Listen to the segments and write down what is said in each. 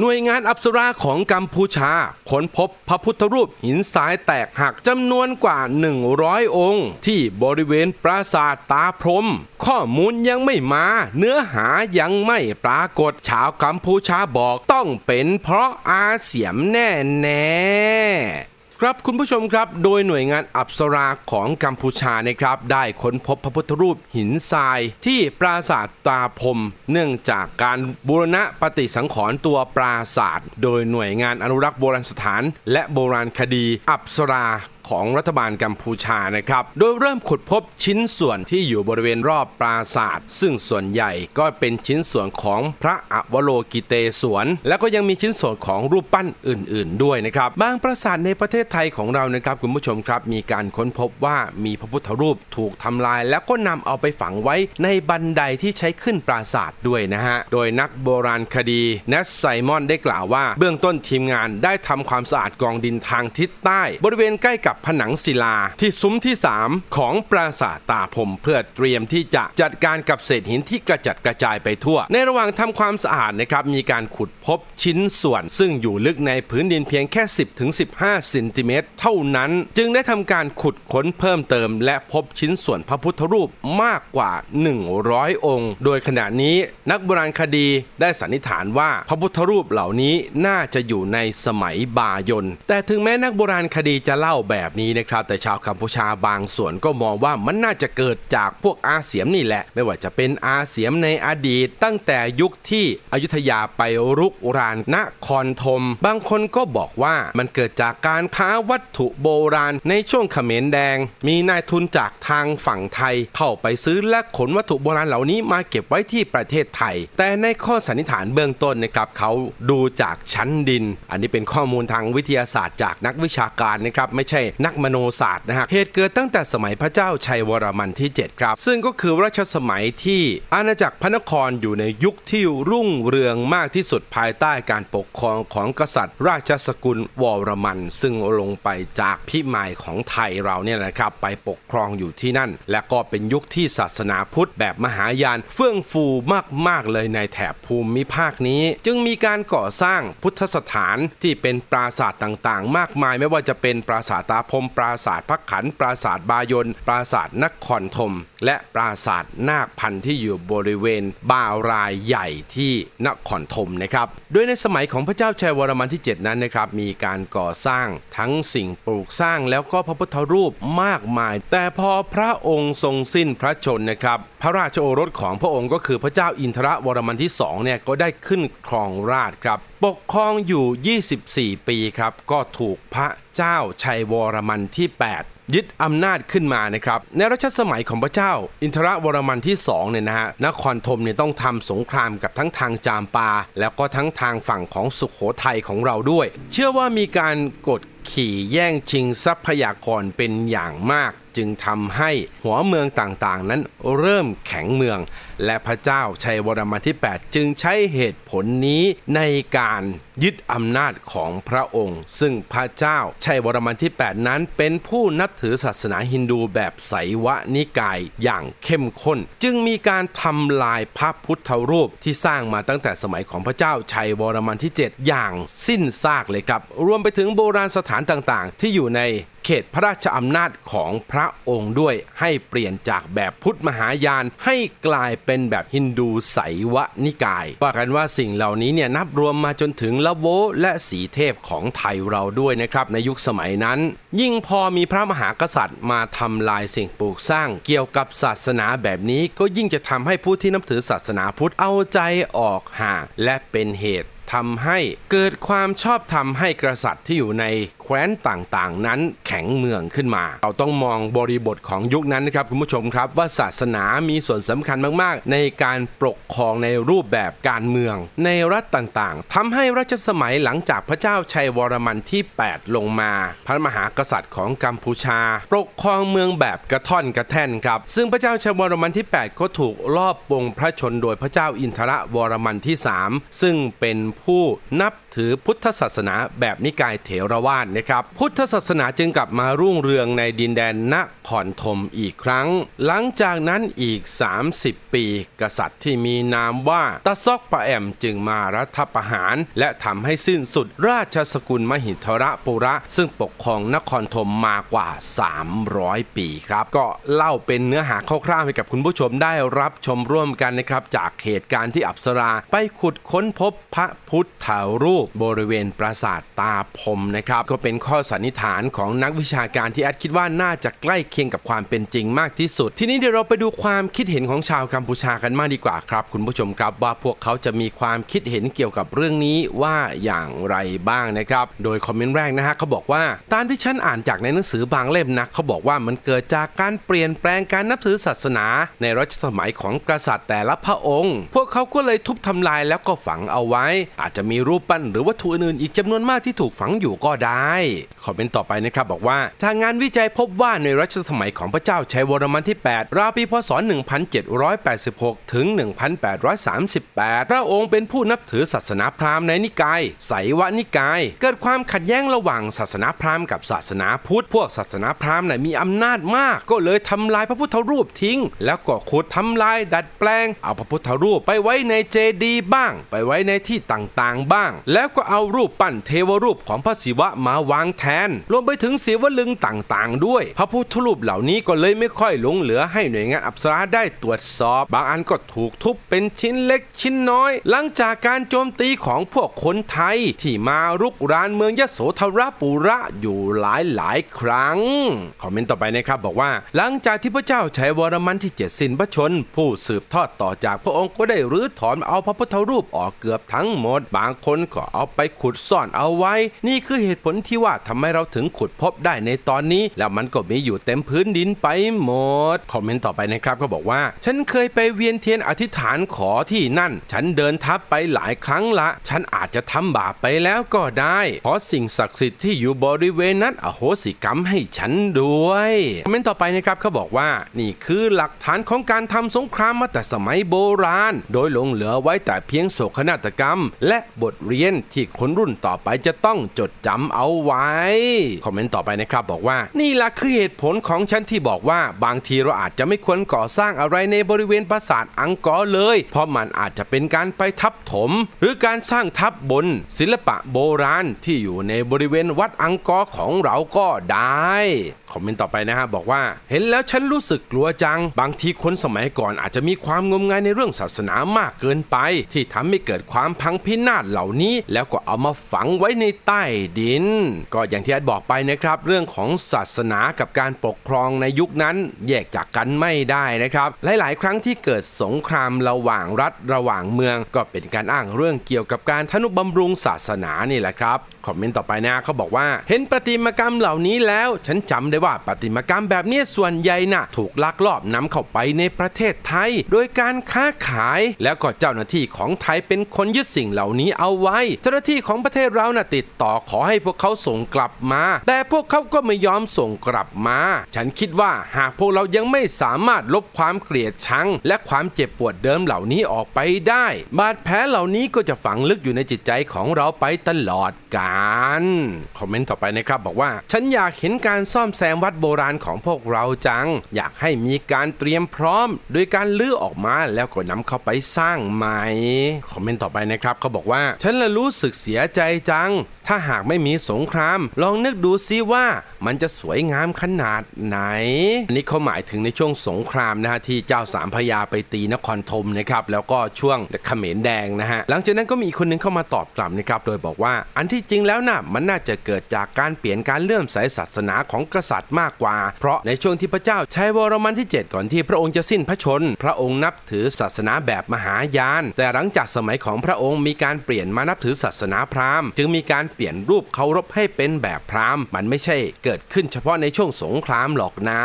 หน่วยงานอัปสราของกัมพูชาค้นพบพระพุทธรูปหินทรายแตกหักจำนวนกว่า 100 องค์ ที่บริเวณปราสาทตาพรม ข้อมูลยังไม่มา เนื้อหายังไม่ปรากฏชาวกัมพูชาบอกต้องเป็นเพราะอาเสียมแน่แน่ ครับคุณผู้ชมครับ โดยหน่วยงานอัปสราของกัมพูชานะครับ ได้ค้นพบพระพุทธรูปหินทรายที่ปราสาทตาพม เนื่องจากการบูรณะปฏิสังขรณ์ตัวปราสาท โดยหน่วยงานอนุรักษ์โบราณสถาน และโบราณคดีอัปสรา ของรัฐบาลกัมพูชานะครับ โดยเริ่มขุดพบชิ้นส่วนที่อยู่บริเวณรอบปราสาทซึ่งส่วนใหญ่ก็เป็นชิ้นส่วนของพระอวโลกิเตศวรแล้วก็ยังมีชิ้นส่วนของรูปปั้นอื่น ๆ ด้วยนะครับบางปราสาทในประเทศไทยของเรานะครับคุณผู้ชมครับ มีการค้นพบว่ามีพระพุทธรูปถูกทำลาย แล้วก็นำเอาไปฝังไว้ในบันไดที่ใช้ขึ้นปราสาทด้วยนะฮะโดยนักโบราณคดีเนสไซมอนได้กล่าวว่า เบื้องต้นทีมงานได้ทำความสะอาดกองดินทางทิศใต้ บริเวณใกล้กับผนังศิลาที่ซุ้มที่ 3 ของปราสาทตาพมเพื่อเตรียมที่จะจัดการกับเศษหินที่กระจัดกระจายไปทั่ว ในระหว่างทำความสะอาดนะครับมีการขุดพบชิ้นส่วน ซึ่งอยู่ลึกในพื้นดินเพียงแค่ 10ถึง15เซนติเมตรเท่านั้น จึงได้ทำการขุดค้นเพิ่มเติม และพบชิ้นส่วนพระพุทธรูปมากกว่า 100 องค์ โดยขณะนี้นักโบราณคดีได้สันนิษฐานว่าพระพุทธรูปเหล่านี้น่าจะอยู่ในสมัยบายนแต่ถึงแม้นักโบราณคดีจะเล่าแบบบบนี้นะครับ แต่ชาวกัมพูชาบางส่วนก็มองว่ามันน่าจะเกิดจากพวกอาเสียมนี่แหละ ไม่ว่าจะเป็นอาเสียมในอดีต ตั้งแต่ยุคที่อยุธยาไปรุกรานนครธม บางคนก็บอกว่ามันเกิดจากการค้าวัตถุโบราณในช่วงเขมรแดง มีนายทุนจากทางฝั่งไทย เข้าไปซื้อและขนวัตถุโบราณเหล่านี้มาเก็บไว้ที่ประเทศไทย แต่ในข้อสันนิษฐานเบื้องต้นนะครับเขาดูจากชั้นดิน อันนี้เป็นข้อมูลทางวิทยาศาสตร์จากนักวิชาการนะครับไม่ใช่นักมโนศาสตร์นะฮะเหตุเกิดตั้งแต่สมัยพระเจ้าชัยวรมันที่ 7 ครับ ซึ่งก็คือรัชสมัยที่อาณาจักรพระนครอยู่ในยุคที่รุ่งเรืองมากที่สุดภายใต้การปกครองของกษัตริย์ ราชสกุลวรมัน ซึ่งลงไปจากพิมายของไทยเราเนี่ยนะครับไปปกครองอยู่ที่นั่น และก็เป็นยุคที่ศาสนาพุทธแบบมหายานเฟื่องฟูมากๆเลยในแถบภูมิภาคนี้ จึงมีการก่อสร้างพุทธสถานที่เป็นปราสาทต่างๆ มากมายไม่ว่าจะเป็นปราสาทตาพรมปราสาทพักขันปราสาทบายนปราสาทนครธมและปราสาทนาคพันธ์ที่อยู่บริเวณบารายใหญ่ที่นครธมนะครับ โดยในสมัยของพระเจ้าชัยวรมันที่ 7 นั้นนะครับมีการก่อสร้างทั้งสิ่งปลูกสร้างแล้วก็พระพุทธรูปมากมาย แต่พอพระองค์ทรงสิ้นพระชนนะครับ พระราชโอรสของพระองค์ก็คือพระเจ้าอินทรวรมันที่2เนี่ยก็ได้ขึ้นครองราชครับ ปกครองอยู่ 24 ปีครับก็ถูกพระเจ้าชัยวรมันที่ 8 ยึดอำนาจขึ้นมานะครับในรัชสมัยของพระเจ้า อินทรวรมันที่2เนี่ยนะฮะนครธมเนี่ยต้องทำสงครามกับทั้งทางจามปา แล้วก็ทั้งทางฝั่งของสุขโขทัยของเราด้วย เชื่อว่ามีการกดขี่แย่งชิงทรัพยากรเป็นอย่างมาก จึงทำให้หัวเมืองต่างๆ นั้นเริ่มแข็งเมือง และพระเจ้าชัยวรมันที่ 8 จึงใช้เหตุผลนี้ในการยึดอำนาจของพระองค์ ซึ่งพระเจ้าชัยวรมันที่ 8 นั้น เป็นผู้นับถือศาสนาฮินดูแบบไสวนิกายอย่างเข้มข้น จึงมีการทำลายพระพุทธรูปที่สร้างมาตั้งแต่สมัยของพระเจ้าชัยวรมันที่ 7 อย่างสิ้นซากเลยครับ รวมไปถึงโบราณสถานต่างๆ ที่อยู่ใน เขตพระราชอำนาจของพระองค์ด้วยให้เปลี่ยนจากแบบพุทธมหายานให้กลายเป็นแบบฮินดูไสยวนิกาย ว่ากันว่าสิ่งเหล่านี้เนี่ยนับรวมมาจนถึงละโวและสีเทพของไทยเราด้วยนะครับในยุคสมัยนั้น ยิ่งพอมีพระมหากษัตริย์มาทำลายสิ่งปลูกสร้างเกี่ยวกับศาสนาแบบนี้ก็ยิ่งจะทำให้ผู้ที่นับถือศาสนาพุทธเอาใจออกห่างและเป็นเหตุทำให้เกิดความชอบธรรมให้กษัตริย์ที่อยู่ใน แคว้นต่างๆ นั้นแข็งเมืองขึ้นมา เราต้องมองบริบทของยุคนั้นนะครับคุณผู้ชมครับว่าศาสนามีส่วนสำคัญมากๆ ในการปกครองในรูปแบบการเมือง ในรัฐต่างๆทำให้รัชสมัยหลังจากพระเจ้าชัยวรมันที่ 8 ลงมา พระมหากษัตริย์ของกัมพูชา ปกครองเมืองแบบกระท่อนกระแท่นครับ ซึ่งพระเจ้าชัยวรมันที่ 8 ก็ถูกลอบปงพระชนโดยพระเจ้าอินทรวรมันที่ 3 ซึ่งเป็นผู้นับถือพุทธศาสนาแบบนิกายเถรวาทนะครับ พุทธศาสนาจึงกลับมารุ่งเรืองในดินแดนนครธมอีกครั้ง หลังจากนั้นอีก 30 ปี กษัตริย์ที่มีนามว่าตะซอกปะแอมจึงมารัฐประหาร และทำให้สิ้นสุดราชสกุลมหิทระปุระ ซึ่งปกครองนครธมมากว่า 300 ปีครับ ก็เล่าเป็นเนื้อหาคร่าวๆให้กับคุณผู้ชมได้รับชมร่วมกันนะครับจากเหตุการณ์ที่อับสราไปขุดค้นพบพระพุทธรูปบริเวณปราสาทตาพรมนะครับก็เป็นข้อสันนิษฐานของนักวิชาการที่แอดคิดว่าน่าจะใกล้เคียงกับความเป็นจริงมากที่สุด ทีนี้เดี๋ยวเราไปดูความคิดเห็นของชาวกัมพูชากันมากดีกว่าครับ คุณผู้ชมครับว่าพวกเขาจะมีความคิดเห็นเกี่ยวกับเรื่องนี้ว่าอย่างไรบ้างนะครับ โดยคอมเมนต์แรกนะฮะเขาบอกว่าตามที่ฉันอ่านจากในหนังสือบางเล่มนะเขาบอกว่ามันเกิดจากการเปลี่ยนแปลงการนับถือศาสนา ในรัชสมัยของกษัตริย์แต่ละพระองค์ พวกเขาก็เลยทุบทำลายแล้วก็ฝังเอาไว้ อาจจะมีรูปปั้นหรือวัตถุอื่นอีกจำนวนมากที่ถูกฝังอยู่ก็ได้คอมเมนต์ต่อไปนะครับบอกว่า ทางงานวิจัยพบว่าในรัชสมัยของพระเจ้าชัยวรมันที่ 8 ราวปีพศ 1786 ถึง 1838 พระองค์เป็นผู้นับถือศาสนาพราหมณ์ในนิกายไสยวนิกาย เกิดความขัดแย้งระหว่างศาสนาพราหมณ์กับศาสนาพุทธ พวกศาสนาพราหมณ์น่ะมีอำนาจมาก ก็เลยทำลายพระพุทธรูปทิ้ง แล้วก็ขุดทำลายดัดแปลง เอาพระพุทธรูปไปไว้ในเจดีย์บ้าง ไปไว้ในที่ต่างๆ บ้าง แล้แล้วก็เอารูปปั้นเทวรูปของพระศิวะมาวางแทน รวมไปถึงศิวลึงต่างๆ ด้วย พระพุทธรูปเหล่านี้ก็เลยไม่ค่อยหลงเหลือให้หน่วยงานอัปสราได้ตรวจสอบ บางอันก็ถูกทุบเป็นชิ้นเล็กชิ้นน้อย หลังจากการโจมตีของพวกคนไทยที่มารุกรานเมืองยโสธรปุระอยู่หลายหลายๆครั้ง คอมเมนต์ต่อไปนะครับบอกว่า หลังจากที่พระเจ้าชัยวรมันที่เจ็ดสิ้นพระชน ผู้สืบทอดต่อจากพระองค์ก็ได้รื้อถอนเอาพระพุทธรูปออกเกือบทั้งหมด บางคนก็เอาไปขุดซ่อนเอาไว้ นี่คือเหตุผลที่ว่าทำไมเราถึงขุดพบได้ในตอนนี้ แล้วมันก็มีอยู่เต็มพื้นดินไปหมด คอมเมนต์ต่อไปนะครับก็บอกว่า ฉันเคยไปเวียนเทียนอธิษฐานขอที่นั่น ฉันเดินทับไปหลายครั้งละ ฉันอาจจะทำบาปไปแล้วก็ได้เพราะสิ่งศักดิ์สิทธิ์ที่อยู่บริเวณนั้นอโหสิกรรมให้ฉันด้วยคอมเมนต์ต่อไปนะครับเขาบอกว่า นี่คือหลักฐานของการทำสงครามมาแต่สมัยโบราณ โดยหลงเหลือไว้แต่เพียงโศกนาฏกรรม และบทเรียนที่คนรุ่นต่อไปจะต้องจดจำเอาไว้ คอมเมนต์ต่อไปนะครับบอกว่า นี่ละคือเหตุผลของฉันที่บอกว่า บางทีเราอาจจะไม่ควรก่อสร้างอะไรในบริเวณปราสาทอังกอร์เลย เพราะมันอาจจะเป็นการไปทับถม หรือการสร้างทับบน ศิลปะโบราณที่อยู่ในบริเวณวัดอังกอร์ของเราก็ได้คอมเมนต์ต่อไปนะฮะบอกว่า เห็นแล้วฉันรู้สึกกลัวจัง บางทีคนสมัยก่อนอาจจะมีความงมงายในเรื่องศาสนามากเกินไป ที่ทำให้เกิดความพังพินาศเหล่านี้แล้วก็เอามาฝังไว้ในใต้ดิน ก็อย่างที่แอดบอกไปนะครับ เรื่องของศาสนากับการปกครองในยุคนั้นแยกจากกันไม่ได้นะครับ หลาย ๆ ครั้งที่เกิดสงครามระหว่างรัฐระหว่างเมือง ก็เป็นการอ้างเรื่องเกี่ยวกับการทนุบำรุงศาสนานี่แหละครับคอมเมนต์ต่อไปนะเขาบอกว่า เห็นประติมากรรมเหล่านี้แล้ว ฉันจำได้ว่าประติมากรรมแบบนี้ส่วนใหญ่น่ะ ถูกลักลอบนำเข้าไปในประเทศไทย โดยการค้าขาย แล้วก็เจ้าหน้าที่ของไทยเป็นคนยึดสิ่งเหล่านี้เอาไว้เจ้าหน้าที่ของประเทศเราน่ะติดต่อขอให้พวกเขาส่งกลับมา แต่พวกเขาก็ไม่ยอมส่งกลับมา ฉันคิดว่าหากพวกเรายังไม่สามารถลบความเกลียดชัง และความเจ็บปวดเดิมเหล่านี้ออกไปได้ บาดแผลเหล่านี้ก็จะฝังลึกอยู่ในจิตใจของเราไปตลอดกาลคอมเมนต์ต่อไปนะครับบอกว่า ฉันอยากเห็นการซ่อมแซมวัดโบราณของพวกเราจัง อยากให้มีการเตรียมพร้อม โดยการลื้อออกมาแล้วก็นำเข้าไปสร้างใหม่คอมเมนต์ต่อไปนะครับเขาบอกว่า ฉันละรูู้้สึกเสียใจจัง ถ้าหากไม่มีสงคราม ลองนึกดูซิว่ามันจะสวยงามขนาดไหน อันนี้เขาหมายถึงในช่วงสงครามนะฮะที่เจ้าสามพระยาไปตีนครธมนะครับแล้วก็ช่วงเขมรแดงนะฮะหลังจากนั้นก็มีคนหนึงเข้ามาตอบกลับนะครับโดยบอกว่า อันที่จริงแล้วน่ะมันน่าจะเกิดจากการเปลี่ยนการเลื่อมใสศาสนาของกษัตริย์มากกว่า เพราะในช่วงที่พระเจ้าชัยวรมันที่ 7 ก่อนที่พระองค์จะสิ้นพระชน พระองค์นับถือศาสนาแบบมหายาน แต่หลังจากสมัยของพระองค์มีการเปลี่ยนมานับถือศาสนาพราหมณ์ จึงมีการเปลี่ยนรูปเคารพให้เป็นแบบพราหมณ์ มันไม่ใช่เกิดขึ้นเฉพาะในช่วงสงครามหรอกนะ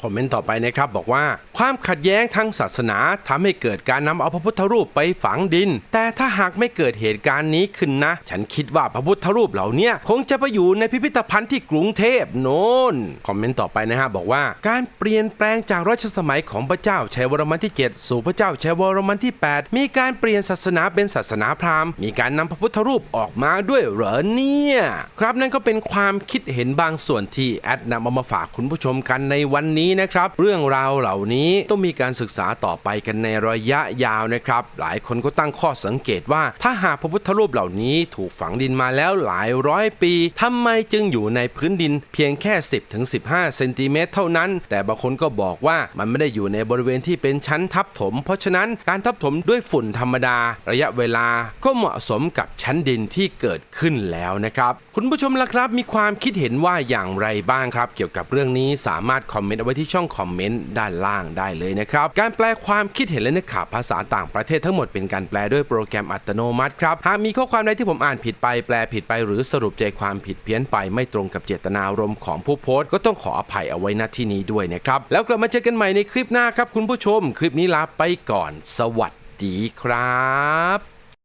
คอมเมนต์ต่อไปนะครับบอกว่า ความขัดแย้งทางศาสนาทำให้เกิดการนำเอาพระพุทธรูปไปฝังดิน แต่ถ้าหากไม่เกิดเหตุการณ์นี้ขึ้นนะ ฉันคิดว่าพระพุทธรูปเหล่านี้คงจะไปอยู่ในพิพิธภัณฑ์ที่กรุงเทพโน่นคอมเมนต์ต่อไปนะฮะบอกว่าการเปลี่ยนแปลงจากรัชสมัยของพระเจ้าชัยวรมันที่ 7 สู่พระเจ้าชัยวรมันที่ 8 มีการเปลี่ยนศาสนาเป็นศาสนาพราหมณ์มีการนำพระพุทธรูปออกมาด้วยเหรอเนี่ยครับนั่นก็เป็นความคิดเห็นบางส่วนที่แอดนำเอามาฝากคุณผู้ชมกันในวันนี้นะครับ เรื่องราวเหล่านี้ต้องมีการศึกษาต่อไปกันในระยะยาวนะครับ หลายคนก็ตั้งข้อสังเกตว่า ถ้าหากพระพุทธรูปเหล่านี้ถูกฝังดินมาแล้วหลายร้อยปีทำไมจึงอยู่ในพื้นดินเพียงแค่ 10ถึง15เซนติเมตรเท่านั้น แต่บางคนก็บอกว่ามันไม่ได้อยู่ในบริเวณที่เป็นชั้นทับถม เพราะฉะนั้นการทับถมด้วยฝุ่นธรรมดา ระยะเวลาก็เหมาะสมกับชั้นดินที่เกิดขึ้นแล้วนะครับ คุณผู้ชมล่ะครับมีความคิดเห็นว่าอย่างไรบ้างครับ เกี่ยวกับเรื่องนี้สามารถคอมเมนต์เอาไว้ที่ช่องคอมเมนต์ด้านล่างได้เลยนะครับ การแปลความคิดเห็นและเนื้อข่าวภาษาต่างประเทศทั้งหมดเป็นการแปลด้วยโปรแกรมอัตโนมัติครับ หากมีข้อความใดที่ผมอ่านผิดไปแปลผิดไป หรือสรุปใจความผิดเพี้ยนไปไม่ตรงกับเจตนารมณ์ของผู้โพสต์ ก็ต้องขออภัยเอาไว้ณที่นี้ด้วยนะครับ แล้วกลับมาเจอกันใหม่ในคลิปหน้าครับคุณผู้ชม คลิปนี้ลาไปก่อน สวัสดีครับ